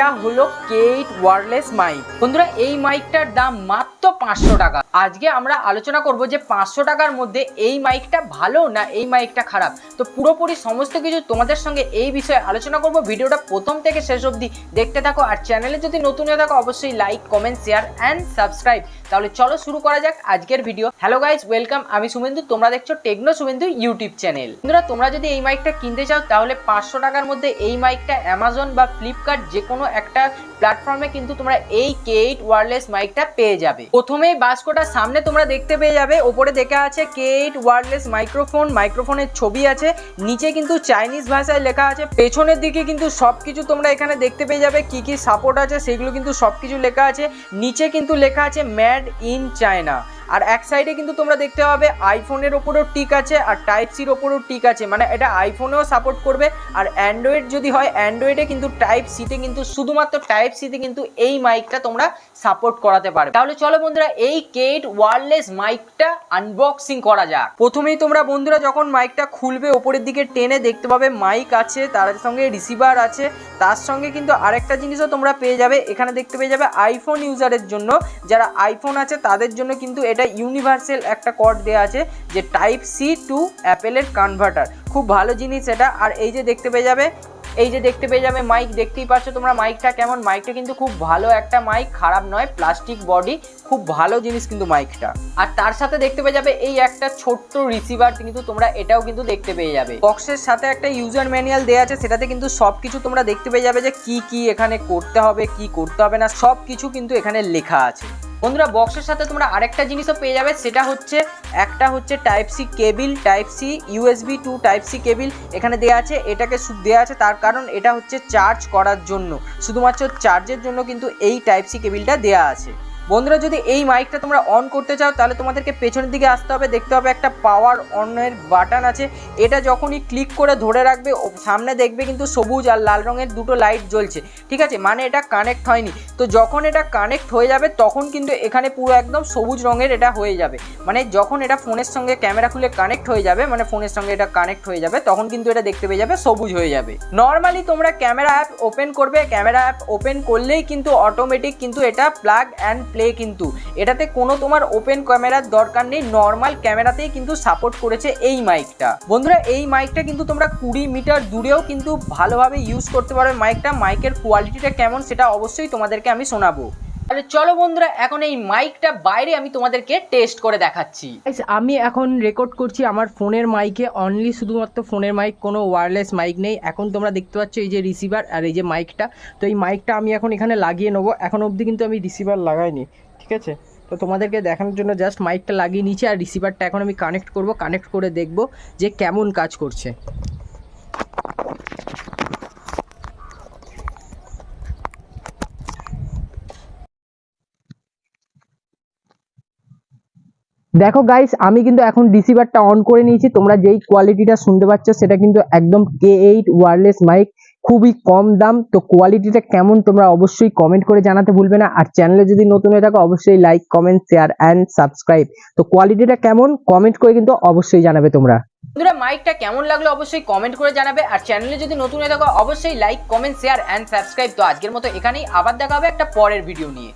এটা হলো Kate wireless mic বন্ধুরা এই মাইকটার দাম মাত্র পাঁচশো টাকা। আজকে আমরা আলোচনা করব যে পাঁচশো টাকার মধ্যে এই মাইকটা ভালো না এই মাইকটা খারাপ। তো পুরোপুরি সমস্ত কিছু তোমাদের সঙ্গে এই বিষয়ে আলোচনা করব। ভিডিওটা প্রথম থেকে শেষ অবধি দেখতে থাকো। আর চ্যানেলে যদি নতুন হয়ে থাকো, অবশ্যই like comment share and subscribe তাহলে চলো শুরু করা যাক আজকের ভিডিও হ্যালো গাইজ ওয়েলকাম আমি সুমেন্দু তোমরা দেখছ টেকনো সুমেন্দু ইউটিউব চ্যানেল বন্ধুরা, তোমরা যদি এই মাইকটা কিনতে চাও, তাহলে পাঁচশো টাকার মধ্যে এই মাইকটা অ্যামাজন বা ফ্লিপকার্ট যে কোনো একটা প্ল্যাটফর্মে কিন্তু তোমরা এই কে এইট ওয়ারলেস মাইকটা পেয়ে যাবে। প্রথমেই বাস্কোটার সামনে তোমরা দেখতে পেয়ে যাবে, ওপরে দেখা আছে কে এইট ওয়ারলেস মাইক্রোফোন মাইক্রোফোনের ছবি আছে, নিচে কিন্তু চাইনিজ ভাষায় লেখা আছে, পেছনের দিকে কিন্তু সব কিছু তোমরা এখানে দেখতে পেয়ে যাবে, কি কি সাপোর্ট আছে সেগুলো কিন্তু সব কিছু লেখা আছে, নিচে কিন্তু লেখা আছে ম্যাড ইন চায়না আর এক সাইডে কিন্তু তোমরা দেখতে পাবে আইফোনের ওপরেও টিক আছে আর টাইপ সির ওপরেও টিক আছে। মানে এটা আইফোনেও সাপোর্ট করবে আর অ্যান্ড্রয়েড যদি হয় অ্যান্ড্রয়েডে কিন্তু টাইপ সিতে কিন্তু শুধুমাত্র টাইপ সিতে কিন্তু এই মাইকটা তোমরা সাপোর্ট করাতে পারবে। তাহলে চলো বন্ধুরা, এই কেট ওয়ারলেস মাইকটা আনবক্সিং করা যাক। প্রথমেই তোমরা বন্ধুরা যখন মাইকটা খুলবে, ওপরের দিকে টেনে দেখতে পাবে মাইক আছে, তার সঙ্গে রিসিভার আছে, তার সঙ্গে কিন্তু আরেকটা জিনিসও তোমরা পেয়ে যাবে। এখানে দেখতে পেয়ে যাবে আইফোন ইউজারের জন্য। যারা আইফোন আছে, তাদের জন্য কিন্তু এটা ইউনিভার্সাল একটা কর্ড দেওয়া আছে যে টাইপ সি টু অ্যাপেলের কনভার্টার খুব ভালো জিনিস এটা। আর এই যে দেখতে পেয়ে যাবে, এই যে দেখতে পেয়ে যাবে মাইক দেখতেই পাচ্ছ তোমরা মাইকটা কেমন? মাইকটা কিন্তু খুব ভালো একটা মাইক খারাপ নয় প্লাস্টিক বডি খুব ভালো জিনিস কিন্তু মাইকটা আর তার সাথে দেখতে পেয়ে যাবে এই একটা ছোট্ট রিসিভার কিন্তু তোমরা এটাও কিন্তু দেখতে পেয়ে যাবে। বক্সের সাথে একটা ইউজার ম্যানুয়াল দেওয়া আছে, সেটাতে কিন্তু সব কিছু তোমরা দেখতে পেয়ে যাবে যে কি কি এখানে করতে হবে, কি করতে হবে না সব কিছু কিন্তু এখানে লেখা আছে। বন্ধুরা বক্সের সাথে তোমরা আরেকটা জিনিসও পেয়ে যাবে, সেটা হচ্ছে, একটা হচ্ছে type C cable type C USB to type C cable এখানে দেওয়া আছে, এটাকে দেওয়া আছে, তার কারণ এটা হচ্ছে চার্জ করার জন্য। শুধুমাত্র চার্জের জন্য কিন্তু এই টাইপ সি কেবিলটা দেওয়া আছে। বন্ধুরা, যদি এই মাইকটা তোমরা অন করতে চাও, তাহলে তোমাদেরকে পেছনের দিকে আসতে হবে, দেখতে হবে একটা পাওয়ার অনের বাটন আছে। এটা যখনই ক্লিক করে ধরে রাখবে সামনে দেখবে কিন্তু সবুজ আর লাল রঙের দুটো লাইট জ্বলছে। ঠিক আছে? মানে এটা কানেক্ট হয়নি। তো যখন এটা কানেক্ট হয়ে যাবে, তখন কিন্তু এখানে পুরো একদম সবুজ রঙের এটা হয়ে যাবে। মানে যখন এটা ফোনের সঙ্গে ক্যামেরা খুলে কানেক্ট হয়ে যাবে মানে ফোনের সঙ্গে এটা কানেক্ট হয়ে যাবে, তখন কিন্তু এটা দেখতে পেয়ে যাবে, সবুজ হয়ে যাবে। নর্মালি তোমরা ক্যামেরা অ্যাপ ওপেন করবে ক্যামেরা অ্যাপ ওপেন করলেই কিন্তু অটোমেটিক কিন্তু এটা প্লাগ অ্যান্ড কিন্তু। এটাতে কোনো তোমার ওপেন ক্যামেরার দরকার নেই নর্মাল ক্যামেরাতেই কিন্তু সাপোর্ট করেছে এই মাইকটা বন্ধুরা, এই মাইকটা কিন্তু তোমরা কুড়ি মিটার দূরেও কিন্তু ভালোভাবে ইউজ করতে পারবে মাইকটা মাইকের কোয়ালিটিটা কেমন সেটা অবশ্যই তোমাদেরকে আমি শোনাবো। তাহলে চলো বন্ধুরা, এখন এই মাইকটা বাইরে আমি তোমাদেরকে টেস্ট করে দেখাচ্ছি। আমি এখন রেকর্ড করছি আমার ফোনের মাইকে অনলি শুধুমাত্র ফোনের মাইক কোনো ওয়্যারলেস মাইক নেই। এখন তোমরা দেখতে পাচ্ছ এই যে রিসিভার আর এই যে মাইকটা তো এই মাইকটা আমি এখন এখানে লাগিয়ে নেব। এখন অবধি কিন্তু আমি রিসিভার লাগাইনি, ঠিক আছে? তো তোমাদেরকে দেখানোর জন্য জাস্ট মাইকটা লাগিয়ে নিচ্ছি আর রিসিভারটা এখন আমি কানেক্ট করব কানেক্ট করে দেখব যে কেমন কাজ করছে। দেখো গাইস আমি কিন্তু এখন রিসিভারটা অন করে নিয়েছি। তোমরা যেই কোয়ালিটিটা শুনতে পাচ্ছ, সেটা কিন্তু একদম কে এইট ওয়্যারলেস মাইক খুবই কম দাম। তো কোয়ালিটিটা কেমন, তোমরা অবশ্যই কমেন্ট করে জানাতে ভুলবে না। আর চ্যানেলে যদি নতুন হয়ে থাকো, অবশ্যই like comment share and subscribe তো কোয়ালিটিটা কেমন কমেন্ট করে কিন্তু অবশ্যই জানাবে তোমরা। বন্ধুরা মাইকটা কেমন লাগল অবশ্যই কমেন্ট করে জানাবে। আর চ্যানেলে যদি নতুন হয়ে থাকো, অবশ্যই like comment share and subscribe তো আজকের মতো এখানেই, আবার দেখা হবে একটা পরের ভিডিও নিয়ে।